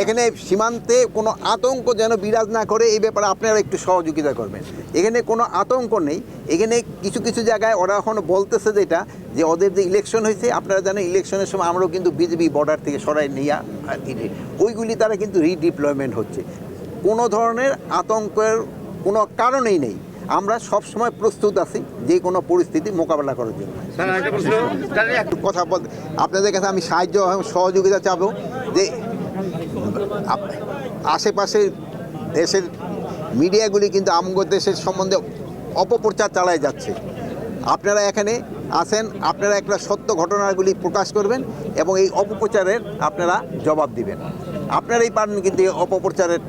এখানে সীমান্তে কোনো আতঙ্ক যেন বিরাজ না করে এই ব্যাপারে আপনারা একটু সহযোগিতা করবেন। এখানে কোনো আতঙ্ক নেই। এখানে কিছু কিছু জায়গায় ওরা এখন বলতেছে যেটা যে ওদের যে ইলেকশন হয়েছে আপনারা জানেন ইলেকশনের সময় আমরাও কিন্তু বিজেপি বর্ডার থেকে সরাই নিয়ে ওইগুলি তারা কিন্তু রিডিপ্লয়মেন্ট হচ্ছে। কোনো ধরনের আতঙ্কের কোনো কারণেই নেই। আমরা সব সময় প্রস্তুত আছি যে কোনো পরিস্থিতি মোকাবেলা করার জন্য। একটু কথা বল আপনাদের কাছে আমি সাহায্য এবং সহযোগিতা চাবো যে আশেপাশের দেশের মিডিয়াগুলি কিন্তু আমগো দেশের সম্বন্ধে অপপ্রচার চালায় যাচ্ছে। আপনারা এখানে আসেন, আপনারা একটা সত্য ঘটনাগুলি প্রকাশ করবেন এবং এই অপপ্রচারের আপনারা জবাব দিবেন। আপনারাই পারেন কিন্তু এই অপপ্রচারের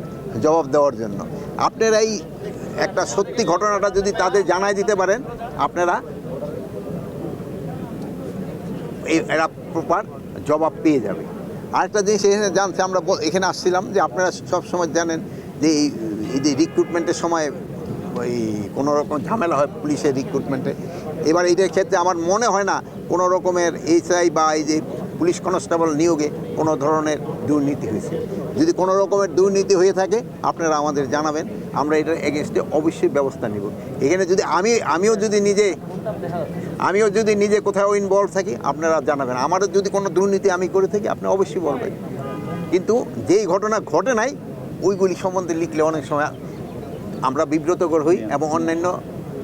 জবাব দেওয়ার জন্য। আপনারাই একটা সত্যি ঘটনাটা যদি তাদের জানায় দিতে পারেন, আপনারা এরা প্রপার জবাব পেয়ে যাবে। আরেকটা জিনিস এখানে জানতে আমরা এখানে আসছিলাম যে আপনারা সব সময় জানেন যে এই- রিক্রুটমেন্টের সময় ওই কোনো রকম ঝামেলা হয় পুলিশের রিক্রুটমেন্টে এবার এইটার ক্ষেত্রে আমার মনে হয় না কোনো রকমের এইচআই বা এই যে পুলিশ কনস্টেবল নিয়োগে কোনো ধরনের দুর্নীতি হয়েছে। যদি কোনো রকমের দুর্নীতি হয়ে থাকে আপনারা আমাদের জানাবেন। আমরা এটার এগেনস্টে অবশ্যই ব্যবস্থা নিব। এখানে যদি আমি আমিও যদি নিজে আমিও যদি নিজে কোথাও ইনভলভ থাকি আপনারা জানাবেন। আমারও যদি কোনো দুর্নীতি আমি করে থাকি আপনি অবশ্যই বলবেন। কিন্তু যেই ঘটনা ঘটে নাই ওইগুলি সম্বন্ধে লিখলে অনেক সময় আমরা বিব্রতকর হই এবং অন্যান্য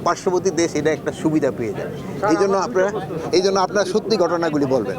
পার্শ্ববর্তী দেশ এটা একটা সুবিধা পেয়ে যায়। এই জন্য আপনারা এই জন্য আপনারা সত্যি ঘটনাগুলি বলবেন।